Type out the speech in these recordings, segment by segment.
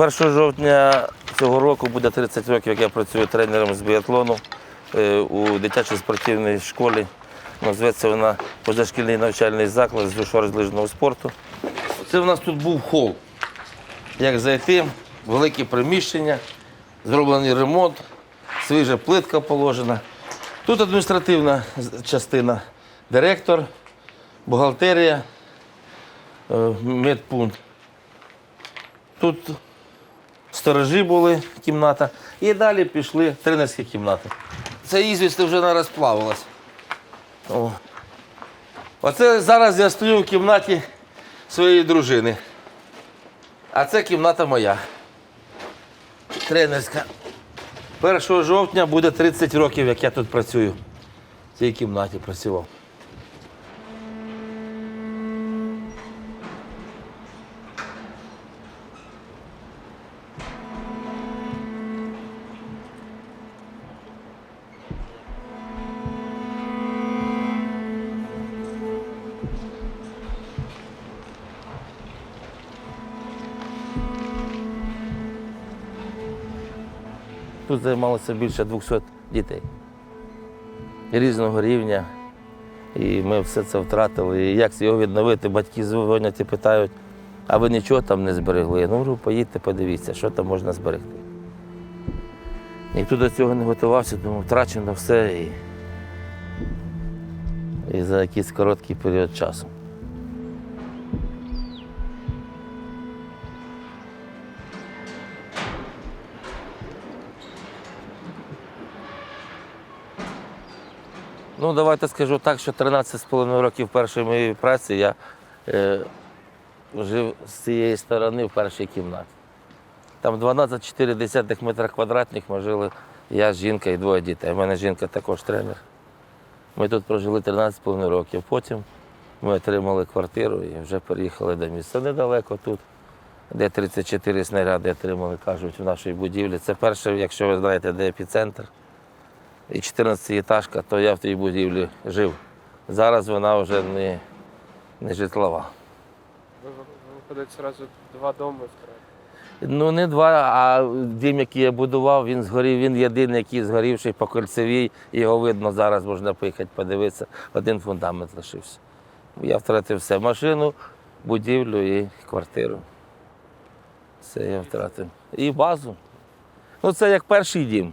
1 жовтня цього року буде 30 років, як я працюю тренером з біатлону е, у дитячій спортивній школі. Називається вона позашкільний навчальний заклад з душоразлижного спорту. Це в нас тут був хол. Як зайти, велике приміщення, зроблений ремонт, свіжа плитка положена. Тут адміністративна частина, директор, бухгалтерія, е, медпункт. Тут сторожі були кімната. І далі пішли тренерські кімнати. Це ізвість вже не розплавилась. О. Оце зараз я стою в кімнаті своєї дружини. А це кімната моя. Тренерська. 1 жовтня буде 30 років, як я тут працюю. В цій кімнаті працював. Тут займалося більше 200 дітей різного рівня. І ми все це втратили. І як його відновити? Батьки дзвонять і питають, а ви нічого там не зберегли? Ну, говорю, поїдьте, подивіться, що там можна зберегти. Ніхто до цього не готувався, думав, втрачено все і, і за якийсь короткий період часу. Ну, давайте скажу так, що 13,5 років першої моєї праці я е, жив з цієї сторони в першій кімнаті. Там 12,4 метра квадратних ми жили я, жінка і двоє дітей. У мене жінка також тренер. Ми тут прожили 13,5 років. Потім ми отримали квартиру і вже переїхали до міста. Недалеко тут, де 34 снаряди отримали, кажуть, в нашій будівлі. Це перше, якщо ви знаєте, де епіцентр і 14 етажка, то я в тій будівлі жив. Зараз вона вже не, не житлова. Ви- ви- Виходить одразу два доми втратили. Ну, не два, а дім, який я будував, він згорів. Він єдиний, який згорівший по кольцевій. Його видно зараз, можна поїхати подивитися. Один фундамент лишився. Я втратив все. Машину, будівлю і квартиру. Все я втратив. І базу. Ну, це як перший дім.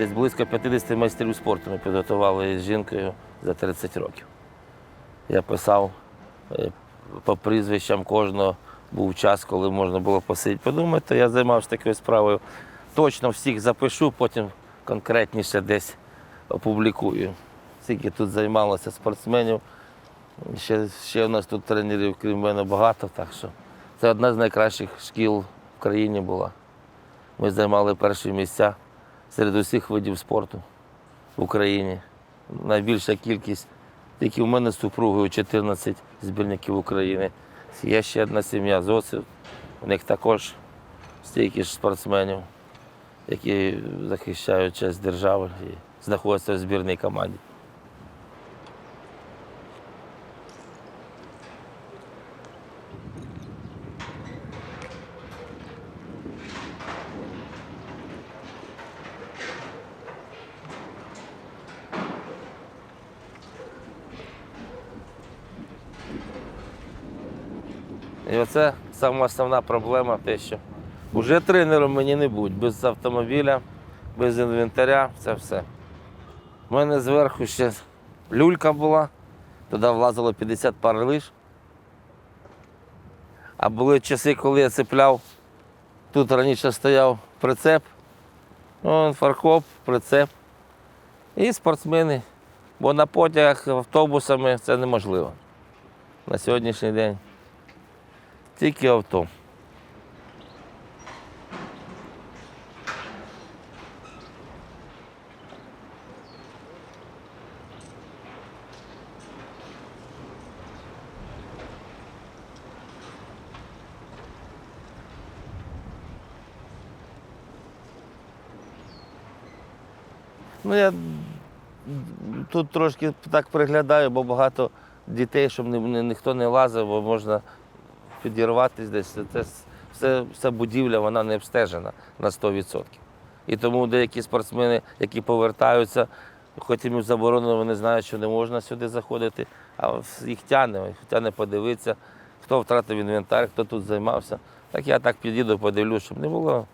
Десь близько 50 майстрів спорту ми підготували з жінкою за 30 років. Я писав е, по прізвищам кожного. Був час, коли можна було посидіти. Подумати, я займався такою справою. Точно всіх запишу, потім конкретніше десь опублікую. Скільки тут займалося спортсменів. Ще, ще у нас тут тренерів, крім мене, багато, так що це одна з найкращих шкіл в країні була. Ми займали перші місця серед усіх видів спорту в Україні. Найбільша кількість, тільки в мене з супругою 14 збірників України. Є ще одна сім'я зоців, у них також стільки ж спортсменів, які захищають честь держави і знаходяться в збірній команді. І оце сама основна проблема, те, що вже тренером мені не будь, без автомобіля, без інвентаря, це все. У мене зверху ще люлька була, туди влазило 50 пар лиш. А були часи, коли я цепляв, тут раніше стояв прицеп, ну, фаркоп, прицеп. І спортсмени. Бо на потягах автобусами це неможливо на сьогоднішній день тільки авто. Ну, я тут трошки так приглядаю, бо багато дітей, щоб ні, ніхто не лазив, бо можна підірватися десь. Це, все, вся будівля вона не обстежена на 100%. І тому деякі спортсмени, які повертаються, хоч їм заборонено, вони знають, що не можна сюди заходити, а їх тягне, їх тягне подивитися, хто втратив інвентар, хто тут займався. Так я так підійду, подивлюсь, щоб не було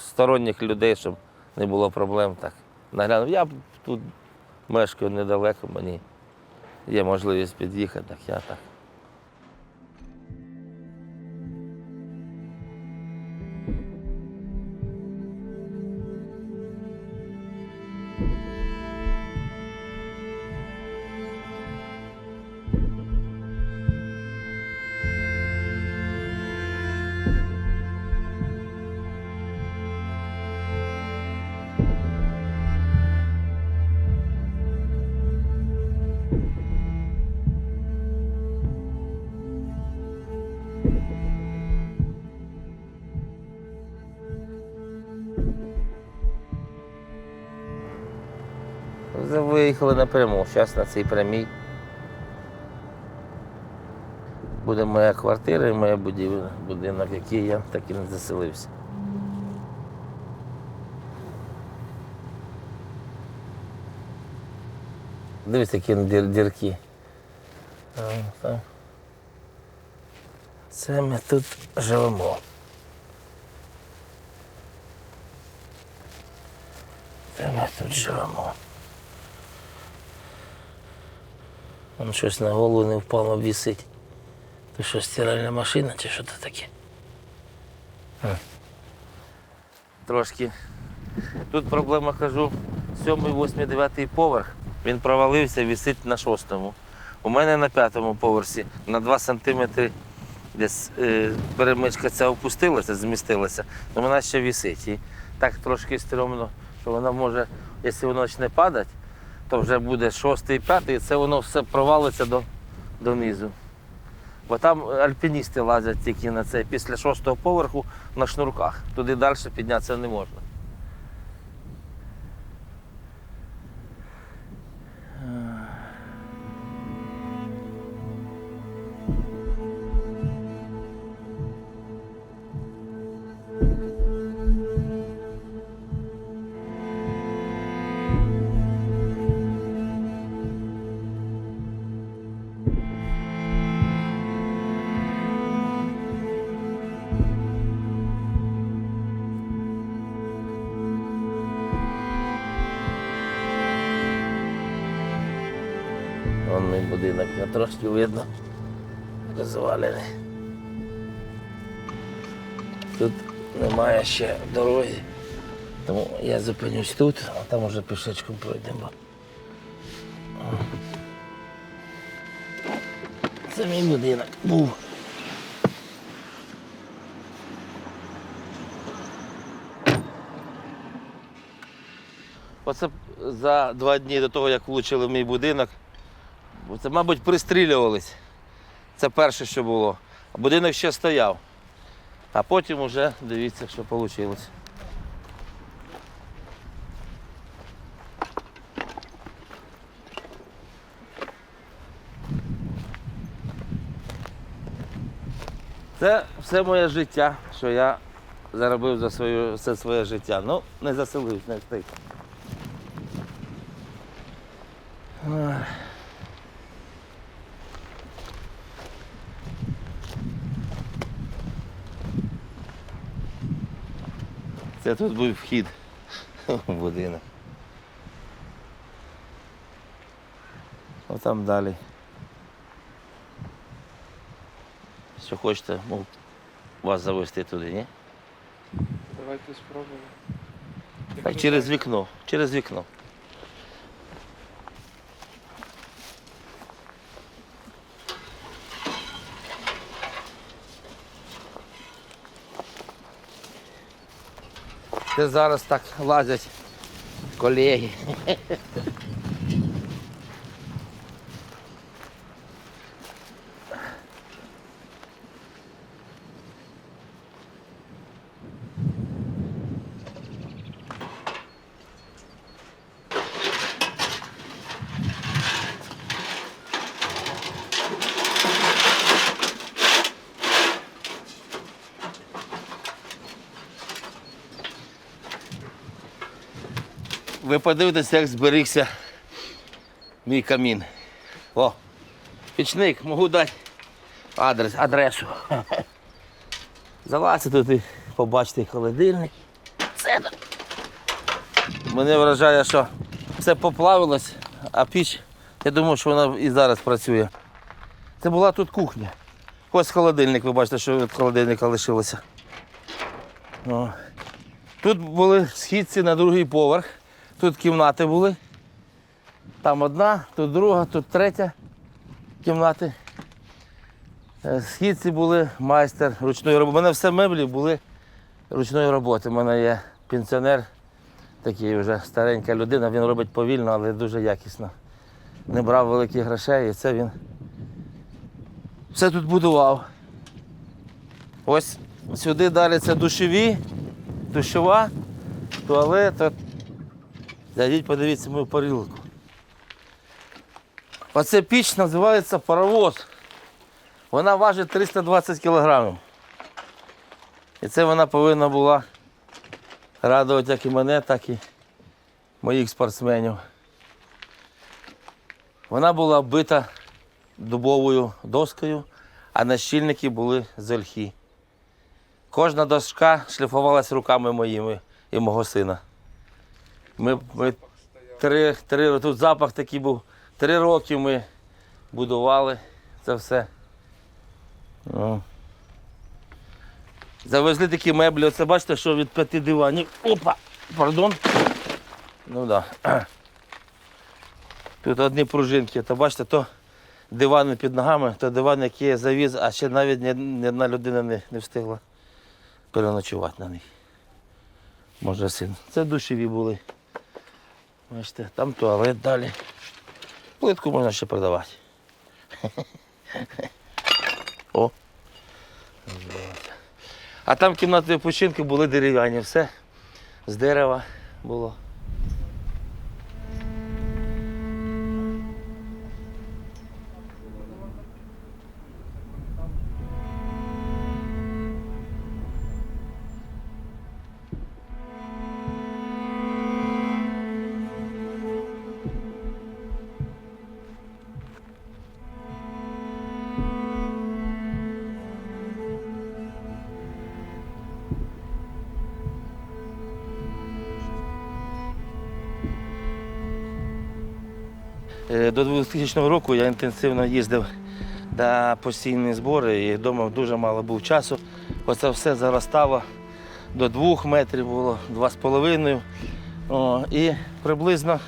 сторонніх людей, щоб не було проблем. Так наглянув. Я тут мешкаю недалеко, мені є можливість під'їхати, так я так. Виїхали напряму, зараз на цій прямій. Буде моя квартира і моя будівля, будинок, який я так і не заселився. Дивись, які дірки. Це ми тут живемо. Це ми тут живемо. Вон щось на голову не впало вісить. То що, стиральна машина чи що це таке? А. Трошки. Тут проблема кажу, сьомий, восьмий, дев'ятий поверх. Він провалився, висить на шостому. У мене на п'ятому поверсі на 2 сантиметри десь е, перемичка ця опустилася, змістилася, але вона ще висить. І так трошки стрьомно, що вона може, якщо воно почне падати, то вже буде шостий, п'ятий, це воно все провалиться до, донизу. Бо там альпіністи лазять тільки на це після шостого поверху на шнурках. Туди далі піднятися не можна. Вон мій будинок, я трошки видно. Розвалений. Тут немає ще дороги. Тому я зупинюсь тут, а там уже пішечком пройдемо. Це мій будинок був. Оце за два дні до того, як влучили в мій будинок, це, мабуть, пристрілювались. Це перше, що було. Будинок ще стояв. А потім вже дивіться, що вийшло. Це все моє життя, що я заробив за своє, все своє життя. Ну, не заселився, не встиг. Це тут був вхід в будинок. Отам далі. Що хочете, мов вас завести туди, ні? Давайте спробуємо. Так, через вікно. Через вікно. Це зараз так лазять колеги. Ви подивитеся, як зберігся мій камін. О, пічник, можу дати адрес, адресу. Залазьте тут і побачите холодильник. Це. Мене вражає, що все поплавилось, а піч, я думаю, що вона і зараз працює. Це була тут кухня. Ось холодильник, ви бачите, що від холодильника лишилося. О. Тут були східці на другий поверх. Тут кімнати були. Там одна, тут друга, тут третя кімнати. Е, Східці були майстер ручної роботи. У мене все меблі були ручної роботи. У мене є пенсіонер, такий вже старенька людина, він робить повільно, але дуже якісно. Не брав великих грошей і це він все тут будував. Ось сюди далі це душові, душова, туалет. Зайдіть, подивіться мою парилку. Оце піч називається паровоз. Вона важить 320 кілограмів. І це вона повинна була радувати як і мене, так і моїх спортсменів. Вона була вбита дубовою доскою, а нащільники були з ольхи. Кожна дошка шліфувалась руками моїми і мого сина. Ми, ми три, три, тут запах такий був. Три роки ми будували це все. Ну. Завезли такі меблі. Оце бачите, що від п'яти диванів. Опа! Пардон. Ну так. Да. Тут одні пружинки. То бачите, то дивани під ногами, то диван, який я завіз, а ще навіть ні, ні одна людина не, не встигла переночувати на них. Може син. Це душеві були. Бачите, там туалет далі. Плитку можна ще продавати. О. А там кімнати відпочинку були дерев'яні, все з дерева було. До 2000 року я інтенсивно їздив на постійні збори і вдома дуже мало був часу. Оце все заростало до двох метрів було, два з половиною. О, І приблизно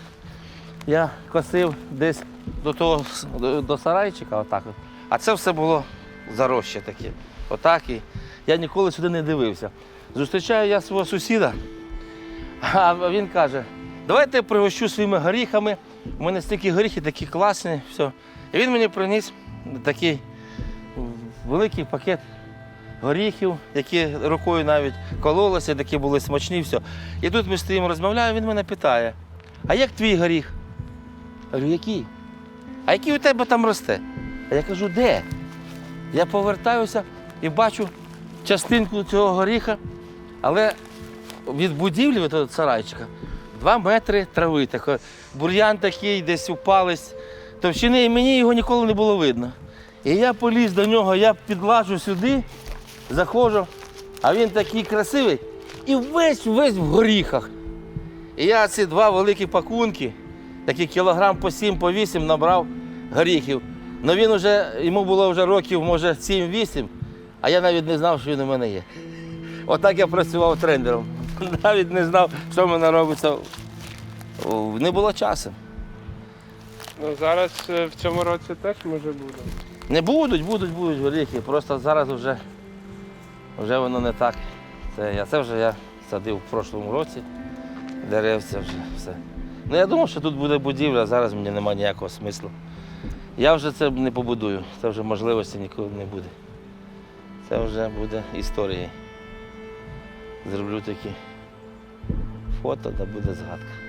я косив десь до того до, сарайчика, отак. А це все було заросше таке. Отак. І я ніколи сюди не дивився. Зустрічаю я свого сусіда, а він каже, давайте пригощу своїми горіхами. У мене стільки горіхи, такі класні. Все. І він мені приніс такий великий пакет горіхів, які рукою навіть кололися, такі були смачні. Все. І тут ми стоїмо, розмовляємо, він мене питає, а як твій горіх? Я говорю, який? А який у тебе там росте? А я кажу, де? Я повертаюся і бачу частинку цього горіха, але від будівлі, від того сарайчика, два метри трави. Тако, бур'ян такий, десь упались. Товщини, і мені його ніколи не було видно. І я поліз до нього, я підлажу сюди, заходжу, а він такий красивий і весь весь в горіхах. І я ці два великі пакунки, такі кілограм по сім, по вісім набрав горіхів. Ну він уже, йому було вже років, може, 7-8, а я навіть не знав, що він у мене є. Отак я працював тренером. Навіть не знав, що в мене робиться. Не було часу. Ну зараз е, в цьому році теж може буде. Не будуть, будуть, будуть горіхи. Просто зараз вже, вже воно не так. Це, я, це вже я садив в прошлому році. Деревця вже все. Ну я думав, що тут буде будівля, а зараз мені немає ніякого смислу. Я вже це не побудую, це вже можливості ніколи не буде. Це вже буде історією. Зроблю такі фото, да буде згадка.